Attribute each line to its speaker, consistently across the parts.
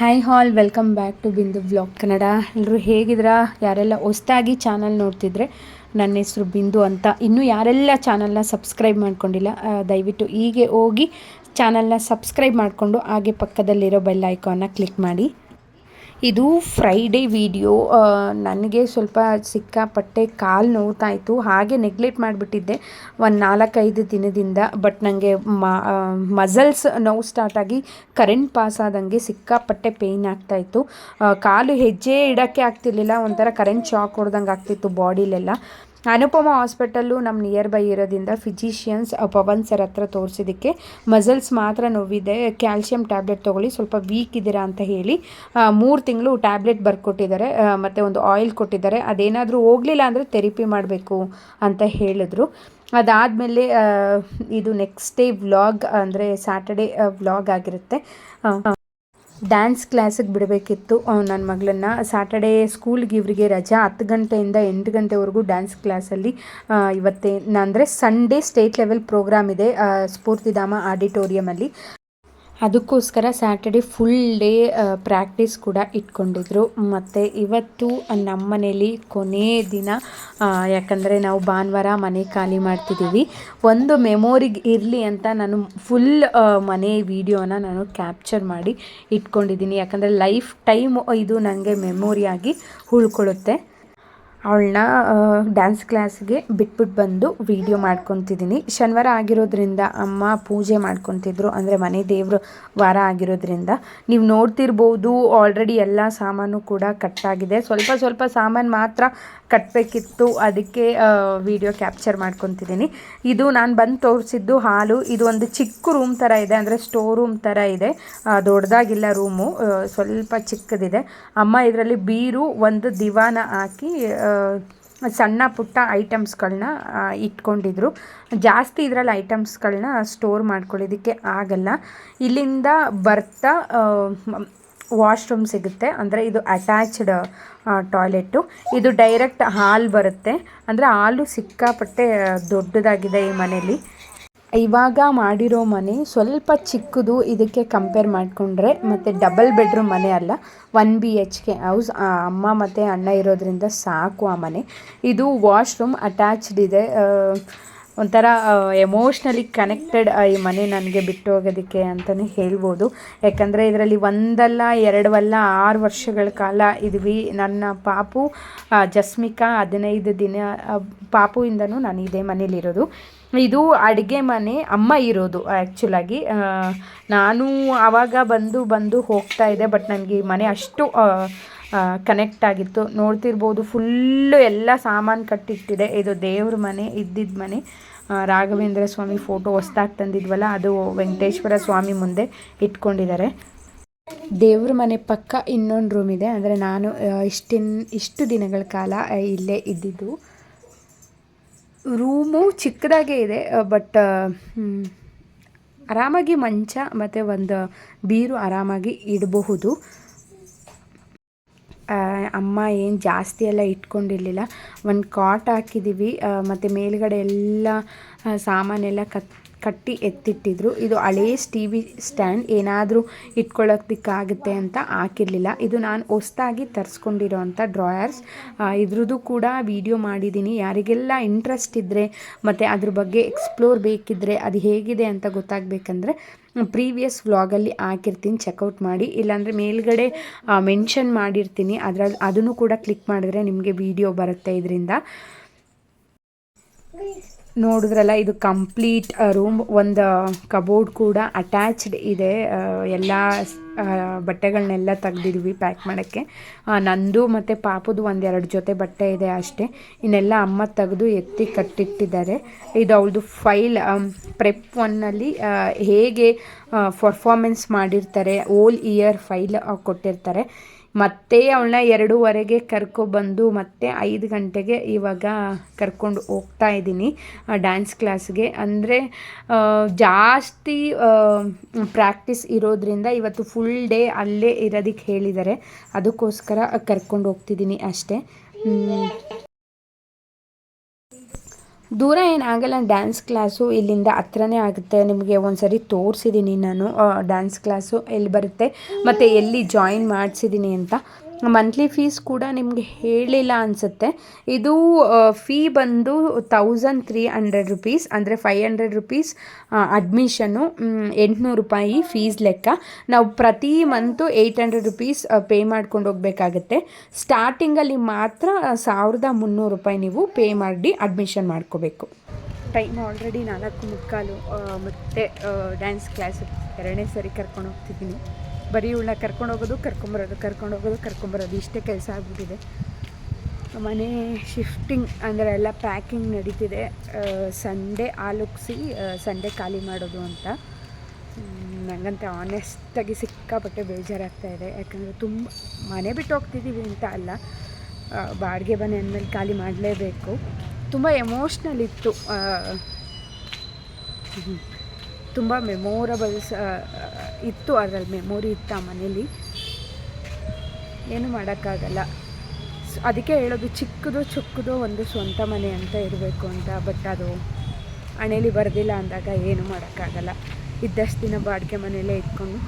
Speaker 1: Hi all welcome back to Bindu blog Kannada ಎಲ್ಲರೂ ಹೇಗಿದ್ರಾ ಯಾರೆಲ್ಲ ಹೊಸ್ದಾಗಿ ಚಾನಲ್ ನೋಡ್ತಿದ್ರೆ ನನ್ನ ಹೆಸರು ಬಿಂದು ಅಂತ ಇನ್ನೂ ಯಾರೆಲ್ಲ ಚಾನಲ್ನ ಸಬ್ಸ್ಕ್ರೈಬ್ ಮಾಡ್ಕೊಂಡಿಲ್ಲ ದಯವಿಟ್ಟು ಹೀಗೆ ಹೋಗಿ ಚಾನಲ್ನ ಸಬ್ಸ್ಕ್ರೈಬ್ ಮಾಡಿಕೊಂಡು ಹಾಗೆ ಪಕ್ಕದಲ್ಲಿರೋ ಬೆಲ್ ಐಕಾನ್ನ ಕ್ಲಿಕ್ ಮಾಡಿ. ಇದು ಫ್ರೈಡೇ ವಿಡಿಯೋ ನನಗೆ ಸ್ವಲ್ಪ ಸಿಕ್ಕಾಪಟ್ಟೆ ಕಾಲು ನೋವ್ತಾ ಇತ್ತು ಹಾಗೆ ನೆಗ್ಲೆಕ್ಟ್ ಮಾಡಿಬಿಟ್ಟಿದ್ದೆ ಒಂದು ನಾಲ್ಕೈದು ದಿನದಿಂದ. ಬಟ್ ನನಗೆ ಮಸಲ್ಸ್ ನೋವು ಸ್ಟಾರ್ಟ್ ಆಗಿ ಕರೆಂಟ್ ಪಾಸ್ ಆದಂಗೆ ಸಿಕ್ಕಾಪಟ್ಟೆ ಪೇಯ್ನ್ ಆಗ್ತಾಯಿತ್ತು ಕಾಲು ಹೆಜ್ಜೆ ಇಡೋಕ್ಕೆ ಆಗ್ತಿರ್ಲಿಲ್ಲ. ಒಂಥರ ಕರೆಂಟ್ ಶಾಕ್ ಹೊಡೆದಂಗೆ ಆಗ್ತಿತ್ತು ಬಾಡಿಲೆಲ್ಲ ಅನುಪಮ ಹಾಸ್ಪಿಟಲ್ಲು ನಮ್ಮ ನಿಯರ್ ಬೈ ಇರೋದ್ರಿಂದ ಫಿಜಿಷಿಯನ್ಸ್ ಪವನ್ ಸರ್ ಹತ್ರ ತೋರಿಸಿದ್ದಕ್ಕೆ ಮಸಲ್ಸ್ ಮಾತ್ರ ನೋವಿದೆ. ಕ್ಯಾಲ್ಶಿಯಂ ಟ್ಯಾಬ್ಲೆಟ್ ತೊಗೊಳ್ಳಿ, ಸ್ವಲ್ಪ ವೀಕ್ ಇದ್ದೀರಾ ಅಂತ ಹೇಳಿ ಮೂರು ತಿಂಗಳು ಟ್ಯಾಬ್ಲೆಟ್ ಬರ್ಕೊಟ್ಟಿದ್ದಾರೆ. ಮತ್ತು ಒಂದು ಆಯಿಲ್ ಕೊಟ್ಟಿದ್ದಾರೆ. ಅದೇನಾದರೂ ಹೋಗಲಿಲ್ಲ ಅಂದರೆ ಥೆರಪಿ ಮಾಡಬೇಕು ಅಂತ ಹೇಳಿದ್ರು. ಅದಾದಮೇಲೆ ಇದು ನೆಕ್ಸ್ಟ್ ಡೇ ವ್ಲಾಗ್ ಅಂದರೆ ಸ್ಯಾಟರ್ಡೇ ವ್ಲಾಗ್ ಆಗಿರುತ್ತೆ. ಡ್ಯಾನ್ಸ್ ಕ್ಲಾಸಿಗೆ ಬಿಡಬೇಕಿತ್ತು. ನನ್ನ ಮಗಳನ್ನು. ಸ್ಯಾಟರ್ಡೇ ಸ್ಕೂಲ್ಗೆ ಇವರಿಗೆ ರಜಾ ಹತ್ತು ಗಂಟೆಯಿಂದ ಎಂಟು ಗಂಟೆವರೆಗೂ ಡ್ಯಾನ್ಸ್ ಕ್ಲಾಸಲ್ಲಿ ಇವತ್ತೇ, ಅಂದರೆ ಸಂಡೇ ಸ್ಟೇಟ್ ಲೆವೆಲ್ ಪ್ರೋಗ್ರಾಮ್ ಇದೆ ಸ್ಫೂರ್ತಿಧಾಮ ಆಡಿಟೋರಿಯಮಲ್ಲಿ ಅದಕ್ಕೋಸ್ಕರ ಸ್ಯಾಟರ್ಡೆ ಫುಲ್ ಡೇ ಪ್ರಾಕ್ಟೀಸ್ ಕೂಡ ಇಟ್ಕೊಂಡಿದ್ರು. ಮತ್ತು ಇವತ್ತು ನಮ್ಮ ಮನೇಲಿ ಕೊನೆ ದಿನ ಯಾಕಂದರೆ ನಾವು ಭಾನುವಾರ ಮನೆ ಖಾಲಿ ಮಾಡ್ತಿದ್ದೀವಿ. ಒಂದು ಮೆಮೊರಿಗೆ ಇರಲಿ ಅಂತ ನಾನು ಫುಲ್ ಮನೆ ವಿಡಿಯೋನ ನಾನು ಕ್ಯಾಪ್ಚರ್ ಮಾಡಿ ಇಟ್ಕೊಂಡಿದ್ದೀನಿ. ಯಾಕಂದರೆ ಲೈಫ್ ಟೈಮ್ ಇದು ನನಗೆ ಮೆಮೊರಿಯಾಗಿ ಉಳ್ಕೊಳ್ಳುತ್ತೆ. ಅವಳನ್ನ ಡ್ಯಾನ್ಸ್ ಕ್ಲಾಸ್ಗೆ ಬಿಟ್ಬಿಟ್ಟು ಬಂದು ವಿಡಿಯೋ ಮಾಡ್ಕೊತಿದ್ದೀನಿ ಶನಿವಾರ ಆಗಿರೋದ್ರಿಂದ ಅಮ್ಮ ಪೂಜೆ ಮಾಡ್ಕೊತಿದ್ರು. ಅಂದರೆ ಮನೆ ದೇವರು ವಾರ ಆಗಿರೋದ್ರಿಂದ. ನೀವು ನೋಡ್ತಿರ್ಬೋದು ಆಲ್ರೆಡಿ ಎಲ್ಲ ಸಾಮಾನು ಕೂಡ ಕಟ್ಟಾಗಿದೆ ಸ್ವಲ್ಪ ಸ್ವಲ್ಪ ಸಾಮಾನು ಮಾತ್ರ ಕಟ್ಟಬೇಕಿತ್ತು ಅದಕ್ಕೆ ವಿಡಿಯೋ ಕ್ಯಾಪ್ಚರ್ ಮಾಡ್ಕೊತಿದ್ದೀನಿ ಇದು ನಾನು ಬಂದು ತೋರಿಸಿದ್ದು ಹಾಲು. ಇದು ಒಂದು ಚಿಕ್ಕ ರೂಮ್ ಥರ ಇದೆ. ಅಂದರೆ ಸ್ಟೋರ್ ರೂಮ್ ಥರ ಇದೆ. ದೊಡ್ಡದಾಗಿಲ್ಲ ರೂಮು ಸ್ವಲ್ಪ ಚಿಕ್ಕದಿದೆ. ಅಮ್ಮ ಇದರಲ್ಲಿ ಬೀರು, ಒಂದು ದಿವಾನ ಹಾಕಿ ಸಣ್ಣ ಪುಟ್ಟ ಐಟಮ್ಸ್ಗಳನ್ನ ಇಟ್ಕೊಂಡಿದ್ರು. ಜಾಸ್ತಿ ಇದರಲ್ಲಿ ಐಟಮ್ಸ್ಗಳನ್ನ ಸ್ಟೋರ್ ಮಾಡ್ಕೊಳ್ಳೋದಕ್ಕೆ ಆಗಲ್ಲ. ಇಲ್ಲಿಂದ ಬರ್ತಾ ವಾಶ್ರೂಮ್ ಸಿಗುತ್ತೆ. ಅಂದರೆ ಇದು ಅಟ್ಯಾಚ್ಡ್ ಟಾಯ್ಲೆಟು ಇದು ಡೈರೆಕ್ಟ್ ಹಾಲ್ ಬರುತ್ತೆ. ಅಂದರೆ ಹಾಲು ಸಿಕ್ಕಾಪಟ್ಟೆ ದೊಡ್ಡದಾಗಿದೆ ಈ ಮನೇಲಿ. ಇವಾಗ ಮಾಡಿರೋ ಮನೆ ಸ್ವಲ್ಪ ಚಿಕ್ಕದು, ಇದಕ್ಕೆ ಕಂಪೇರ್ ಮಾಡಿಕೊಂಡ್ರೆ ಮತ್ತು ಡಬಲ್ ಬೆಡ್ರೂಮ್ ಮನೆ ಅಲ್ಲ one B H K house ಅಮ್ಮ ಮತ್ತು ಅಣ್ಣ ಇರೋದ್ರಿಂದ ಸಾಕು ಆ ಮನೆ. ಇದು ವಾಶ್ರೂಮ್ ಅಟ್ಯಾಚ್ಡ್ ಇದೆ. ಒಂಥರ ಎಮೋಷ್ನಲಿ ಕನೆಕ್ಟೆಡ್ ಈ ಮನೆ ನನಗೆ ಬಿಟ್ಟು ಹೋಗೋದಕ್ಕೆ ಅಂತಲೇ ಹೇಳ್ಬೋದು. ಯಾಕಂದರೆ ಇದರಲ್ಲಿ ಒಂದಲ್ಲ, ಎರಡವಲ್ಲ, ಆರು ವರ್ಷಗಳ ಕಾಲ ಇದ್ವಿ. ನನ್ನ ಪಾಪು ಜಸ್ಮಿಕಾ ಹದಿನೈದು ದಿನ ಪಾಪು ಪಾಪುಯಿಂದನೂ ನಾನು ಇದೇ ಮನೇಲಿರೋದು. ಇದು ಅಡುಗೆ ಮನೆ ಅಮ್ಮ ಇರೋದು ಆ್ಯಕ್ಚುಲಾಗಿ ನಾನು ಆವಾಗ ಬಂದು ಬಂದು ಹೋಗ್ತಾ ಇದ್ದೆ ಬಟ್ ನನಗೆ ಈ ಮನೆ ಅಷ್ಟು ಕನೆಕ್ಟ್ ಆಗಿತ್ತು. ನೋಡ್ತಿರ್ಬೋದು ಫುಲ್ಲು ಎಲ್ಲ ಸಾಮಾನು ಕಟ್ಟಿಟ್ಟಿದೆ. ಇದು ದೇವ್ರ ಮನೆ ಇದ್ದಿದ್ದ ಮನೆ. ರಾಘವೇಂದ್ರ ಸ್ವಾಮಿ ಫೋಟೋ ಹೊಸ್ದಾಗಿ ತಂದಿದ್ವಲ್ಲ, ಅದು ವೆಂಕಟೇಶ್ವರ ಸ್ವಾಮಿ ಮುಂದೆ ಇಟ್ಕೊಂಡಿದ್ದಾರೆ. ದೇವ್ರ ಮನೆ ಪಕ್ಕ ಇನ್ನೊಂದು ರೂಮ್ ಇದೆ. ಅಂದರೆ ನಾನು ಇಷ್ಟಿನ್, ಇಷ್ಟು ದಿನಗಳ ಕಾಲ ಇಲ್ಲೇ ಇದ್ದಿದ್ದು. ರೂಮು ಚಿಕ್ಕದಾಗೇ ಇದೆ ಬಟ್ ಆರಾಮಾಗಿ ಮಂಚ ಮತ್ತು ಒಂದು ಬೀರು ಆರಾಮಾಗಿ ಇಡಬಹುದು. ಅಮ್ಮ ಏನು ಜಾಸ್ತಿ ಎಲ್ಲ ಇಟ್ಕೊಂಡಿರಲಿಲ್ಲ. ಒಂದು ಕಾಟ್ ಹಾಕಿದ್ದೀವಿ ಮತ್ತು ಮೇಲ್ಗಡೆ ಎಲ್ಲ ಸಾಮಾನೆಲ್ಲ ಕತ್ ಕಟ್ಟಿ ಎತ್ತಿಟ್ಟಿದ್ರು. ಇದು ಹಳೇ ಟಿ ವಿ ಸ್ಟ್ಯಾಂಡ್. ಏನಾದರೂ ಇಟ್ಕೊಳ್ಳೋದಕ್ಕಾಗುತ್ತೆ ಅಂತ ಹಾಕಿರಲಿಲ್ಲ. ಇದು ನಾನು ಹೊಸ್ದಾಗಿ ತರಿಸ್ಕೊಂಡಿರೋವಂಥ ಡ್ರಾಯರ್ಸ್. ಇದ್ರದ್ದು ಕೂಡ ವಿಡಿಯೋ ಮಾಡಿದ್ದೀನಿ. ಯಾರಿಗೆಲ್ಲ ಇಂಟ್ರೆಸ್ಟ್ ಇದ್ದರೆ ಮತ್ತು ಅದ್ರ ಬಗ್ಗೆ ಎಕ್ಸ್ಪ್ಲೋರ್ ಬೇಕಿದ್ದರೆ ಅದು ಹೇಗಿದೆ ಅಂತ ಗೊತ್ತಾಗಬೇಕಂದ್ರೆ ಪ್ರೀವಿಯಸ್ ವ್ಲಾಗಲ್ಲಿ ಹಾಕಿರ್ತೀನಿ. ಚೆಕ್ಔಟ್ ಮಾಡಿ. ಇಲ್ಲಾಂದರೆ ಮೇಲ್ಗಡೆ ಮೆನ್ಷನ್ ಮಾಡಿರ್ತೀನಿ. ಅದರಲ್ಲಿ ಅದನ್ನು ಕೂಡ ಕ್ಲಿಕ್ ಮಾಡಿದ್ರೆ ನಿಮಗೆ ವಿಡಿಯೋ ಬರುತ್ತೆ ಇದರಿಂದ. ನೋಡಿದ್ರಲ್ಲ, ಇದು ಕಂಪ್ಲೀಟ್ ರೂಮ್, ಒಂದು ಕಬೋರ್ಡ್ ಕೂಡ ಅಟ್ಯಾಚ್ಡ್ ಇದೆ. ಎಲ್ಲ ಬಟ್ಟೆಗಳನ್ನೆಲ್ಲ ತೆಗ್ದಿದ್ವಿ ಪ್ಯಾಕ್ ಮಾಡೋಕ್ಕೆ. ನಂದು ಮತ್ತು ಪಾಪದು ಒಂದೆರಡು ಜೊತೆ ಬಟ್ಟೆ ಇದೆ ಅಷ್ಟೇ. ಇನ್ನೆಲ್ಲ ಅಮ್ಮ ತೆಗೆದು ಎತ್ತಿ ಕಟ್ಟಿಟ್ಟಿದ್ದಾರೆ. ಇದು ಅವಳದು ಫೈಲ್ ಪ್ರೆಪ್ ಒನ್ನಲ್ಲಿ ಹೇಗೆ ಪರ್ಫಾರ್ಮೆನ್ಸ್ ಮಾಡಿರ್ತಾರೆ, ಓಲ್ ಇಯರ್ ಫೈಲ್ ಕೊಟ್ಟಿರ್ತಾರೆ. ಮತ್ತೆ ಅವಳನ್ನ ಎರಡೂವರೆಗೆ ಕರ್ಕೊಬಂದು ಮತ್ತೆ ಐದು ಗಂಟೆಗೆ ಇವಾಗ ಕರ್ಕೊಂಡು ಹೋಗ್ತಾ ಇದ್ದೀನಿ ಡ್ಯಾನ್ಸ್ ಕ್ಲಾಸ್ಗೆ ಅಂದರೆ ಜಾಸ್ತಿ ಪ್ರಾಕ್ಟೀಸ್ ಇರೋದ್ರಿಂದ ಇವತ್ತು ಫುಲ್ ಡೇ ಅಲ್ಲೇ ಇರೋದಕ್ಕೆ ಹೇಳಿದ್ದಾರೆ ಅದಕ್ಕೋಸ್ಕರ ಕರ್ಕೊಂಡು ಹೋಗ್ತಿದ್ದೀನಿ ಅಷ್ಟೇ. ದೂರ ಏನಾಗಲ್ಲ ಡ್ಯಾನ್ಸ್ ಕ್ಲಾಸು ಇಲ್ಲಿಂದ ಹತ್ರನೇ ಆಗುತ್ತೆ. ನಿಮಗೆ ಒಂದ್ಸರಿ ತೋರಿಸಿದ್ದೀನಿ ನಾನು ಡ್ಯಾನ್ಸ್ ಕ್ಲಾಸು ಎಲ್ಲಿ ಬರುತ್ತೆ, ಮತ್ತು ಎಲ್ಲಿ ಜಾಯಿನ್ ಮಾಡಿಸಿದ್ದೀನಿ ಅಂತ. ಮಂತ್ಲಿ ಫೀಸ್ ಕೂಡ ನಿಮಗೆ ಹೇಳಿಲ್ಲ ಅನಿಸುತ್ತೆ. ಇದು ಫೀ ಬಂದು ತೌಸಂಡ್ ತ್ರೀ ಹಂಡ್ರೆಡ್ ರುಪೀಸ್ ಅಂದರೆ ಫೈವ್ ಹಂಡ್ರೆಡ್ ರುಪೀಸ್ ಅಡ್ಮಿಷನ್ನು ಎಂಟುನೂರು ರೂಪಾಯಿ ಫೀಸ್ ಲೆಕ್ಕ. ನಾವು ಪ್ರತಿ month eight hundred rupees pay ಮಾಡ್ಕೊಂಡು ಹೋಗಬೇಕಾಗತ್ತೆ. ಸ್ಟಾರ್ಟಿಂಗಲ್ಲಿ ಮಾತ್ರ ಸಾವಿರದ ಮುನ್ನೂರು ರೂಪಾಯಿ ನೀವು ಪೇ ಮಾಡಿ ಅಡ್ಮಿಷನ್ ಮಾಡ್ಕೋಬೇಕು. ಟೈಮ್ ಆಲ್ರೆಡಿ ನಾಲ್ಕು ಮುಕ್ಕಾಲು ಮತ್ತು ಡ್ಯಾನ್ಸ್ ಕ್ಲಾಸ್ ಎರಡನೇ ಸರಿ ಕರ್ಕೊಂಡು ಹೋಗ್ತಿದ್ದೀನಿ ಬರೀ ಇವಳನ್ನ ಕರ್ಕೊಂಡು ಹೋಗೋದು, ಕರ್ಕೊಂಬರೋದು, ಕರ್ಕೊಂಡು ಹೋಗೋದು, ಕರ್ಕೊಂಬರೋದು, ಇಷ್ಟೇ ಕೆಲಸ ಆಗ್ಬಿಟ್ಟಿದೆ. ಮನೆ ಶಿಫ್ಟಿಂಗ್ ಅಂದರೆ ಎಲ್ಲ ಪ್ಯಾಕಿಂಗ್ ನಡೀತಿದೆ. ಸಂಡೇ ಆಲುಕ್ಸಿ ಸಂಡೇ ಖಾಲಿ ಮಾಡೋದು ಅಂತ. ನನಗಂತ ಆನೆಸ್ಟಾಗಿ ಸಿಕ್ಕಾಪಟ್ಟೆ ಬೇಜಾರಾಗ್ತಾ ಇದೆ. ಯಾಕಂದರೆ ತುಂಬ ಮನೆ ಬಿಟ್ಟು ಹೋಗ್ತಿದ್ದೀವಿ ಅಂತ ಅಲ್ಲ. ಬಾಡಿಗೆ ಮನೆ ಅಂದಮೇಲೆ ಖಾಲಿ ಮಾಡಲೇಬೇಕು. ತುಂಬ ಎಮೋಷ್ನಲ್ ಇತ್ತು. ತುಂಬ ಮೆಮೋರಬಲ್ಸ್ ಇತ್ತು ಅದರಲ್ಲಿ ಮೆಮೊರಿ ಇತ್ತು ಆ ಮನೇಲಿ. ಏನು ಮಾಡೋಕ್ಕಾಗಲ್ಲ. ಅದಕ್ಕೆ ಹೇಳೋದು ಚಿಕ್ಕದು ಚೊಕ್ಕದು ಒಂದು ಸ್ವಂತ ಮನೆ ಅಂತ ಇರಬೇಕು ಅಂತ ಬಟ್ ಅದು ಹಣೇಲಿ ಬರೋದಿಲ್ಲ ಅಂದಾಗ ಏನು ಮಾಡೋಕ್ಕಾಗಲ್ಲ. ಇದ್ದಷ್ಟು ದಿನ ಬಾಡಿಗೆ ಮನೆಯಲ್ಲೇ ಇಟ್ಕೊಂಡು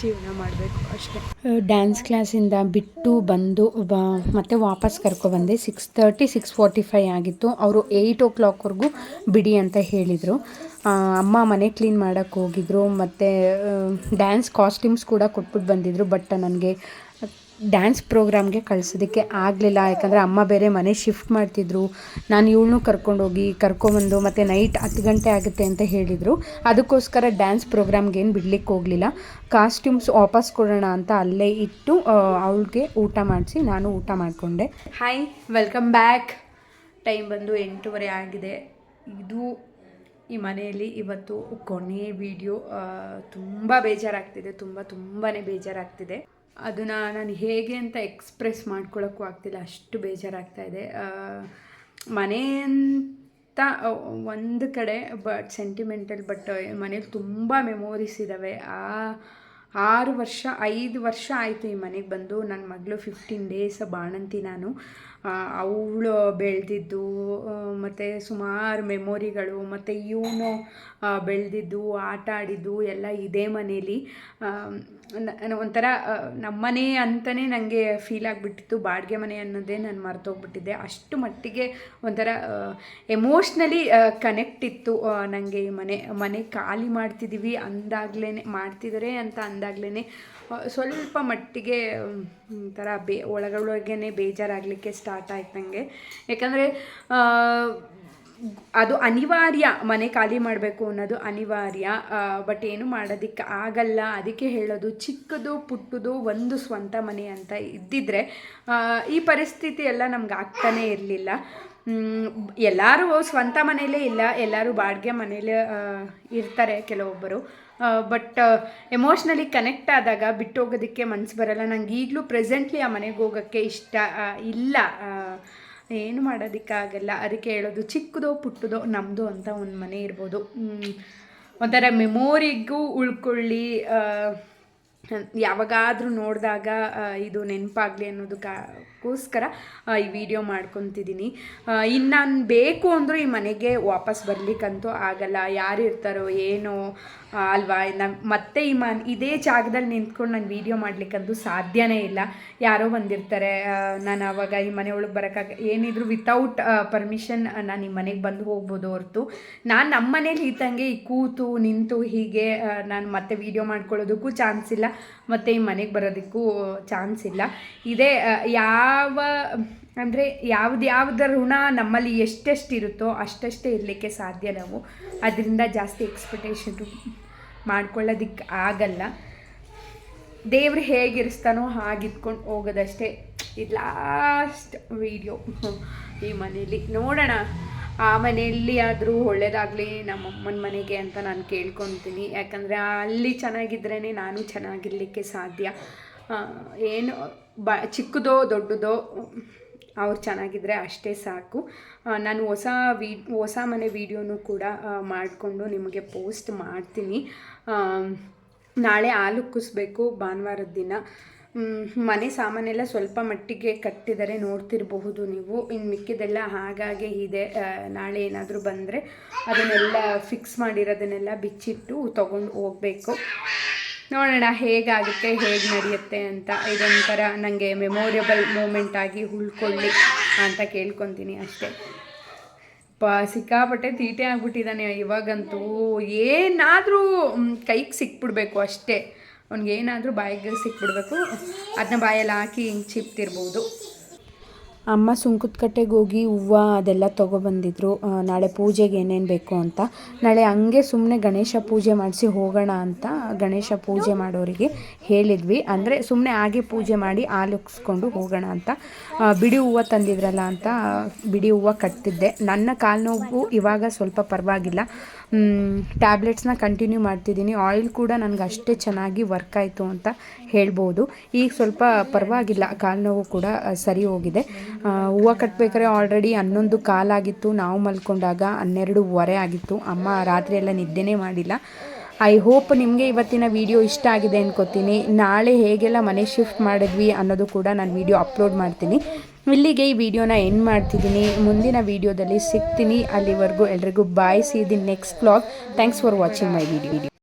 Speaker 1: ಜೀವನ ಮಾಡಬೇಕು ಅಷ್ಟೇ. ಡ್ಯಾನ್ಸ್ ಕ್ಲಾಸಿಂದ ಬಿಟ್ಟು ಬಂದು ಮತ್ತೆ ವಾಪಸ್ ಕರ್ಕೊಬಂದೆ six thirty six forty five ಆಗಿತ್ತು. ಅವರು ಏಯ್ಟ್ ಓ ಕ್ಲಾಕ್ವರೆಗೂ ಬಿಡಿ ಅಂತ ಹೇಳಿದರು. ಅಮ್ಮ ಮನೆ ಕ್ಲೀನ್ ಮಾಡೋಕ್ಕೆ ಹೋಗಿದ್ರು. ಮತ್ತು ಡ್ಯಾನ್ಸ್ ಕಾಸ್ಟ್ಯೂಮ್ಸ್ ಕೂಡ ಕೊಟ್ಬಿಟ್ಟು ಬಂದಿದ್ರು. ಬಟ್ ನನಗೆ ಡ್ಯಾನ್ಸ್ ಪ್ರೋಗ್ರಾಮ್ಗೆ ಕಳ್ಸೋದಕ್ಕೆ ಆಗಲಿಲ್ಲ. ಯಾಕಂದರೆ ಅಮ್ಮ ಬೇರೆ ಮನೆ ಶಿಫ್ಟ್ ಮಾಡ್ತಿದ್ರು. ನಾನು ಇವಳನ್ನೂ ಕರ್ಕೊಂಡೋಗಿ ಕರ್ಕೊಂಬಂದು ಮತ್ತು ನೈಟ್ ಹತ್ತು ಗಂಟೆ ಆಗುತ್ತೆ ಅಂತ ಹೇಳಿದರು. ಅದಕ್ಕೋಸ್ಕರ ಡ್ಯಾನ್ಸ್ ಪ್ರೋಗ್ರಾಮ್ಗೆ ಏನು ಬಿಡ್ಲಿಕ್ಕೆ ಹೋಗಲಿಲ್ಲ. ಕಾಸ್ಟ್ಯೂಮ್ಸ್ ವಾಪಸ್ ಕೊಡೋಣ ಅಂತ ಅಲ್ಲೇ ಇಟ್ಟು ಅವಳಿಗೆ ಊಟ ಮಾಡಿಸಿ, ನಾನು ಊಟ ಮಾಡಿಕೊಂಡೆ. ಹಾಯ್ ವೆಲ್ಕಮ್ ಬ್ಯಾಕ್ ಟೈಮ್ ಬಂದು ಎಂಟೂವರೆ ಆಗಿದೆ. ಇದು ಈ ಮನೆಯಲ್ಲಿ ಇವತ್ತು ಕೊನೆ ವಿಡಿಯೋ ತುಂಬ ಬೇಜಾರಾಗ್ತಿದೆ. ತುಂಬ ತುಂಬಾ ಬೇಜಾರಾಗ್ತಿದೆ. ಅದನ್ನು ನಾನು ಹೇಗೆ ಅಂತ ಎಕ್ಸ್ಪ್ರೆಸ್ ಮಾಡ್ಕೊಳ್ಳೋಕ್ಕೂ ಆಗ್ತಿಲ್ಲ. ಅಷ್ಟು ಬೇಜಾರಾಗ್ತಾ ಇದೆ. ಮನೆ ಅಂತ ಒಂದು ಕಡೆ ಬಟ್ ಸೆಂಟಿಮೆಂಟಲ್ ಬಟ್ ಮನೇಲಿ ತುಂಬ ಮೆಮೊರೀಸ್ ಇದ್ದಾವೆ ಆ, ಆರು ವರ್ಷ, ಐದು ವರ್ಷ ಆಯಿತು ಈ ಮನೆಗೆ ಬಂದು. ನನ್ನ ಮಗಳು ಫಿಫ್ಟೀನ್ ಡೇಸ್ ಬಾಣಂತಿ ನಾನು. ಅವಳು ಬೆಳೆದಿದ್ದು ಮತ್ತು ಸುಮಾರು ಮೆಮೊರಿಗಳು, ಮತ್ತು ಇವನು ಬೆಳೆದಿದ್ದು, ಆಟ ಆಡಿದ್ದು ಎಲ್ಲ ಇದೇ ಮನೇಲಿ. ಒಂಥರ ನಮ್ಮನೆ ಅಂತಲೇ ನನಗೆ ಫೀಲ್ ಆಗಿಬಿಟ್ಟಿತ್ತು. ಬಾಡಿಗೆ ಮನೆ ಅನ್ನೋದೇ ನಾನು ಮರ್ತೋಗ್ಬಿಟ್ಟಿದ್ದೆ. ಅಷ್ಟು ಮಟ್ಟಿಗೆ ಒಂಥರ ಎಮೋಷ್ನಲಿ ಕನೆಕ್ಟ್ ಇತ್ತು ನನಗೆ ಈ ಮನೆ ಮನೆ ಖಾಲಿ ಮಾಡ್ತಿದ್ದೀವಿ ಅಂದಾಗ್ಲೇ ಮಾಡ್ತಿದ್ದಾರೆ ಅಂತ ಅಂದಾಗ್ಲೇ ಸ್ವಲ್ಪ ಮಟ್ಟಿಗೆ, ಒಂಥರ ಬೇ ಒಳಗೊಳಗೇ ಬೇಜಾರಾಗಲಿಕ್ಕೆ ಸ್ಟಾರ್ಟ್ ಆಯ್ತು ನನಗೆ ಯಾಕಂದರೆ ಅದು ಅನಿವಾರ್ಯ, ಮನೆ ಖಾಲಿ ಮಾಡಬೇಕು ಅನ್ನೋದು ಅನಿವಾರ್ಯ. ಬಟ್ ಏನು ಮಾಡೋದಕ್ಕೆ ಆಗಲ್ಲ. ಅದಕ್ಕೆ ಹೇಳೋದು ಚಿಕ್ಕದು, ಪುಟ್ಟದು ಒಂದು ಸ್ವಂತ ಮನೆ ಅಂತ ಇದ್ದಿದ್ರೆ ಈ ಪರಿಸ್ಥಿತಿ ಎಲ್ಲ ನಮ್ಗೆ ಆಗ್ತಾನೇ ಇರಲಿಲ್ಲ. ಎಲ್ಲರೂ ಸ್ವಂತ ಮನೆಯಲ್ಲೇ ಇಲ್ಲ, ಎಲ್ಲರೂ ಬಾಡಿಗೆ ಮನೇಲೇ ಇರ್ತಾರೆ ಕೆಲವೊಬ್ಬರು. ಬಟ್ ಎಮೋಷ್ನಲಿ ಕನೆಕ್ಟ್ ಆದಾಗ ಬಿಟ್ಟು ಹೋಗೋದಕ್ಕೆ ಮನಸ್ಸು ಬರಲ್ಲ. ನಂಗೆ ಈಗಲೂ ಪ್ರೆಸೆಂಟ್ಲಿ ಆ ಮನೆಗೆ ಹೋಗೋಕ್ಕೆ ಇಷ್ಟ ಇಲ್ಲ. ಏನು ಮಾಡೋದಕ್ಕಾಗಲ್ಲ. ಅದಕ್ಕೆ ಹೇಳೋದು, ಚಿಕ್ಕದೋ ಪುಟ್ಟದೋ ನಮ್ಮದು ಅಂತ ಒಂದು ಮನೆ ಇರ್ಬೋದು. ಒಂಥರ ಮೆಮೋರಿಗೂ ಉಳ್ಕೊಳ್ಳಿ ಯಾವಾಗಾದರೂ ನೋಡಿದಾಗ ಇದು ನೆನಪಾಗಲಿ ಅನ್ನೋದಕ್ಕೋಸ್ಕರ ಈ ವಿಡಿಯೋ ಮಾಡ್ಕೊತಿದ್ದೀನಿ ಇನ್ನು ನಾನು ಬೇಕು ಅಂದರೂ ಈ ಮನೆಗೆ ವಾಪಸ್ ಬರ್ಲಿಕ್ಕಂತೂ ಆಗಲ್ಲ. ಯಾರು ಇರ್ತಾರೋ ಏನೋ ಅಲ್ವಾ? ನಾನು ಮತ್ತೆ ಈ ಮನ್, ಇದೇ ಜಾಗದಲ್ಲಿ ನಿಂತ್ಕೊಂಡು ನಾನು ವೀಡಿಯೋ ಮಾಡಲಿಕ್ಕಂತೂ ಸಾಧ್ಯನೇ ಇಲ್ಲ. ಯಾರೋ ಬಂದಿರ್ತಾರೆ. ನಾನು ಆವಾಗ ಈ ಮನೆ ಒಳಗೆ ಬರೋಕ್ಕಾಗ, ಏನಿದ್ರು ವಿತೌಟ್ ಪರ್ಮಿಷನ್ ನಾನು ಈ ಮನೆಗೆ ಬಂದು ಹೋಗ್ಬೋದು ಹೊರತು. ನಾನು ನಮ್ಮ ಮನೇಲಿ ಇದ್ದಂಗೆ ಈ ಕೂತು, ನಿಂತು ಹೀಗೆ ನಾನು ಮತ್ತೆ ವೀಡಿಯೋ ಮಾಡ್ಕೊಳ್ಳೋದಕ್ಕೂ ಚಾನ್ಸ್ ಇಲ್ಲ. ಮತ್ತು ಈ ಮನೆಗೆ ಬರೋದಕ್ಕೂ ಚಾನ್ಸ್ ಇಲ್ಲ. ಇದೇ ಯಾವ, ಅಂದರೆ ಯಾವ್ದು ಯಾವುದರ ಋಣ ನಮ್ಮಲ್ಲಿ ಎಷ್ಟೆಷ್ಟು ಇರುತ್ತೋ ಅಷ್ಟಷ್ಟೇ ಇರಲಿಕ್ಕೆ ಸಾಧ್ಯ ನಾವು. ಅದರಿಂದ ಜಾಸ್ತಿ ಎಕ್ಸ್ಪೆಕ್ಟೇಷನ್ ಮಾಡ್ಕೊಳ್ಳೋದಕ್ಕೆ ಆಗಲ್ಲ. ದೇವ್ರು ಹೇಗಿರಿಸ್ತಾನೋ ಹಾಗಿದ್ಕೊಂಡು ಹೋಗೋದಷ್ಟೇ. ಇದು ಲಾಸ್ಟ್ ವೀಡಿಯೋ ಈ ಮನೇಲಿ. ನೋಡೋಣ. ಆ ಮನೆಯಲ್ಲಿ ಆದರೂ ಒಳ್ಳೇದಾಗಲಿ ನಮ್ಮ ಅಮ್ಮನ ಮನೆಗೆ ಅಂತ ನಾನು ಕೇಳ್ಕೊತೀನಿ. ಯಾಕಂದರೆ ಅಲ್ಲಿ ಚೆನ್ನಾಗಿದ್ರೇ ನಾನು ಚೆನ್ನಾಗಿರಲಿಕ್ಕೆ ಸಾಧ್ಯ. ಏನು ಬ, ಚಿಕ್ಕದೋ ದೊಡ್ಡದೋ ಅವ್ರು ಚೆನ್ನಾಗಿದ್ರೆ ಅಷ್ಟೇ ಸಾಕು. ನಾನು ಹೊಸ ವೀ, ಹೊಸ ಮನೆ ವೀಡಿಯೋನು ಕೂಡ ಮಾಡಿಕೊಂಡು ನಿಮಗೆ ಪೋಸ್ಟ್ ಮಾಡ್ತೀನಿ. ನಾಳೆ ಹಾಲು ಕುಸಬೇಕು ಭಾನುವಾರದ ದಿನ. ಮನೆ ಸಾಮಾನೆಲ್ಲ ಸ್ವಲ್ಪ ಮಟ್ಟಿಗೆ ಕಟ್ಟಿದರೆ ನೋಡ್ತಿರಬಹುದು ನೀವು. ಇನ್ನು ಮಿಕ್ಕಿದೆಲ್ಲ ಹಾಗಾಗೆ ಇದೆ. ನಾಳೆ ಏನಾದರೂ ಬಂದರೆ ಅದನ್ನೆಲ್ಲ ಫಿಕ್ಸ್ ಮಾಡಿರೋದನ್ನೆಲ್ಲ ಬಿಚ್ಚಿಟ್ಟು ತೊಗೊಂಡು ಹೋಗಬೇಕು. ನೋಡೋಣ ಹೇಗಾಗುತ್ತೆ, ಹೇಗೆ ನಡೆಯುತ್ತೆ ಅಂತ. ಇದೊಂಥರ ನನಗೆ ಮೆಮೊರೇಬಲ್ ಮೂಮೆಂಟ್ ಆಗಿ ಉಳ್ಕೊಳ್ಳಿ ಅಂತ ಕೇಳ್ಕೊತೀನಿ ಅಷ್ಟೇ. ಪ, ಸಿಕ್ಕಾಪಟ್ಟೆ ತೀಟೆ ಆಗ್ಬಿಟ್ಟಿದ್ದಾನೆ ಇವಾಗಂತೂ. ಏನಾದರೂ ಕೈಗೆ ಸಿಕ್ಬಿಡ್ಬೇಕು ಅಷ್ಟೇ. ಅವ್ನಿಗೆ ಏನಾದರೂ ಬಾಯಿಗೆ ಸಿಕ್ಬಿಡ್ಬೇಕು. ಅದನ್ನ ಬಾಯಲ್ಲಿ ಹಾಕಿ ಹಿಂಗೆ ಚಿಪ್ತಿರ್ಬೋದು. ಅಮ್ಮ ಸುಂಕದಕಟ್ಟೆಗೆ ಹೋಗಿ ಹೂವು ಅದೆಲ್ಲ ತೊಗೊಬಂದಿದ್ರು. ನಾಳೆ ಪೂಜೆಗೆ ಏನೇನು ಬೇಕು ಅಂತ. ನಾಳೆ ಹಂಗೆ ಸುಮ್ಮನೆ ಗಣೇಶ ಪೂಜೆ ಮಾಡಿಸಿ ಹೋಗೋಣ ಅಂತ ಗಣೇಶ ಪೂಜೆ ಮಾಡೋರಿಗೆ ಹೇಳಿದ್ವಿ. ಅಂದರೆ ಸುಮ್ಮನೆ ಹಾಗೆ ಪೂಜೆ ಮಾಡಿ ಹಾಲುಕ್ಸ್ಕೊಂಡು ಹೋಗೋಣ ಅಂತ. ಬಿಡಿ ಹೂವು ತಂದಿದ್ರಲ್ಲ ಅಂತ ಬಿಡಿ ಹೂವು ಕಟ್ಟಿದ್ದೆ ನನ್ನ ಕಾಲು ಇವಾಗ ಸ್ವಲ್ಪ ಪರವಾಗಿಲ್ಲ. ಟ್ಯಾಬ್ಲೆಟ್ಸ್ನ ಕಂಟಿನ್ಯೂ ಮಾಡ್ತಿದ್ದೀನಿ. ಆಯಿಲ್ ಕೂಡ ನನಗೆ ಅಷ್ಟೇ ಚೆನ್ನಾಗಿ ವರ್ಕ್ ಆಯಿತು ಅಂತ ಹೇಳ್ಬೋದು. ಈಗ ಸ್ವಲ್ಪ ಪರವಾಗಿಲ್ಲ, ಕಾಲು ನೋವು ಕೂಡ ಸರಿ ಹೋಗಿದೆ. ಹೂವು ಕಟ್ಟಬೇಕಾದ್ರೆ ಆಲ್ರೆಡಿ ಹನ್ನೊಂದು ಕಾಲಾಗಿತ್ತು ನಾವು ಮಲ್ಕೊಂಡಾಗ ಹನ್ನೆರಡೂವರೆ ಆಗಿತ್ತು. ಅಮ್ಮ ರಾತ್ರಿ ಎಲ್ಲ ನಿದ್ದೆನೇ ಮಾಡಿಲ್ಲ. ಐ ಹೋಪ್ ನಿಮಗೆ ಇವತ್ತಿನ ವಿಡಿಯೋ ಇಷ್ಟ ಆಗಿದೆ ಅಂದ್ಕೋತೀನಿ ನಾಳೆ ಹೇಗೆಲ್ಲ ಮನೆ ಶಿಫ್ಟ್ ಮಾಡಿದ್ವಿ ಅನ್ನೋದು ಕೂಡ ನಾನು ವಿಡಿಯೋ ಅಪ್ಲೋಡ್ ಮಾಡ್ತೀನಿ. ಇಲ್ಲಿಗೆ ಈ ವಿಡಿಯೋನ ಎಂಡ್ ಮಾಡ್ತಿದ್ದೀನಿ. ಮುಂದಿನ ವಿಡಿಯೋದಲ್ಲಿ ಸಿಗ್ತೀನಿ. ಅಲ್ಲಿವರೆಗೂ ಎಲ್ರಿಗೂ bye see the next blog thanks for watching my video